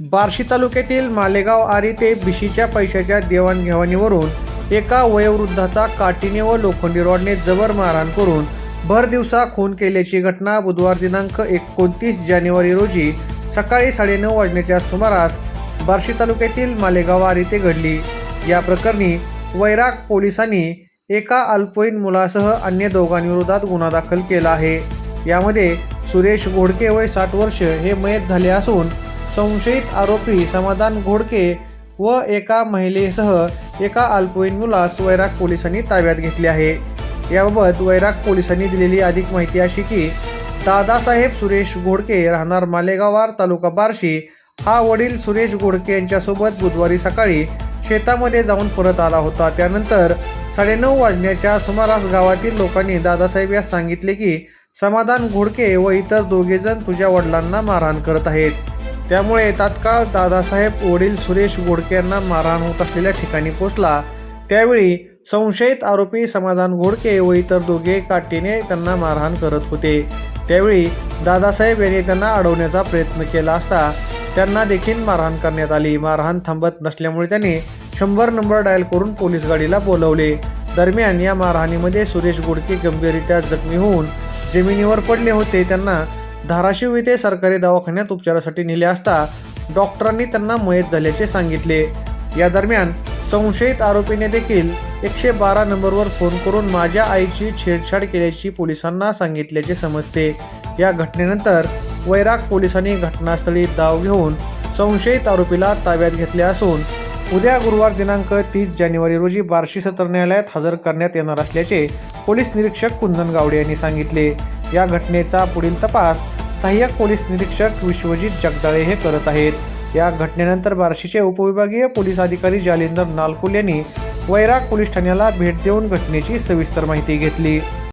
बार्शी तालुक्यातील मालेगाव आरी ते बिशीच्या पैशाच्या देवाणघेवाणीवरून एका वयोवृद्धाचा काटीने व लोखंडी रॉडने जबर मारहाण करून भर दिवसा खून केल्याची घटना बुधवार दिनांक एकोणतीस जानेवारी रोजी सकाळी साडेनऊ वाजण्याच्या सुमारास बार्शी तालुक्यातील मालेगाव आरी ते घडली. या प्रकरणी वैराग पोलिसांनी एका अल्पवयीन मुलासह अन्य दोघांविरोधात गुन्हा दाखल केला आहे. यामध्ये सुरेश घोडके वय साठ वर्ष हे मयत झाले असून संशयित आरोपी समाधान घोडके व एका महिलेसह एका अल्पवयीन मुलास वैराग पोलिसांनी ताब्यात घेतले आहे. याबाबत वैराग पोलिसांनी दिलेली अधिक माहिती अशी की दादासाहेब सुरेश घोडके राहणार मालेगावार तालुका बार्शी. हा वडील सुरेश घोडके यांच्यासोबत बुधवारी सकाळी शेतामध्ये जाऊन परत आला होता. त्यानंतर साडेनऊ वाजण्याच्या सुमारास गावातील लोकांनी दादासाहेब यास सांगितले की समाधान घोडके व इतर दोघेजण तुझ्या वडिलांना मारहाण करत आहेत. त्यामुळे तात्काळ दादासाहेब वडील सुरेश घोडके यांना मारहाण होत असलेल्या ठिकाणी पोचला त्यावेळी संशयित आरोपी समाधान घोडके व इतर दोघे काठीने त्यांना मारहाण करत होते. त्यावेळी दादासाहेब यांनी त्यांना अडवण्याचा प्रयत्न केला असता त्यांना देखील मारहाण करण्यात आली. मारहाण थांबत नसल्यामुळे त्यांनी शंभर नंबर डायल करून पोलीस गाडीला बोलवले. दरम्यान या मारहाणीमध्ये सुरेश गोडके गंभीररित्या जखमी होऊन जमिनीवर पडले होते. त्यांना धाराशिव येथे सरकारी दवाखान्यात उपचारासाठी नेले असता डॉक्टरांनी त्यांना मयत झाल्याचे सांगितले. या दरम्यान संशयित आरोपीने देखील एकशे बारा नंबरवर फोन करून माझ्या आईची छेडछाड केल्याची पोलिसांना सांगितल्याचे समजते. या घटनेनंतर वैराग पोलिसांनी घटनास्थळी धाव घेऊन संशयित आरोपीला ताब्यात घेतले असून उद्या गुरुवार दिनांक तीस जानेवारी रोजी बार्शी सत्र न्यायालयात हजर करण्यात येणार असल्याचे पोलीस निरीक्षक कुंदन गावडे यांनी सांगितले. या घटनेचा पुढील तपास सहाय्यक पोलीस निरीक्षक विश्वजित जगदाळे हे करत आहेत. या घटनेनंतर बार्शीचे उपविभागीय पोलीस अधिकारी जालिंदर नालकुल यांनी वैराग पोलीस ठाण्याला भेट देऊन घटनेची सविस्तर माहिती घेतली.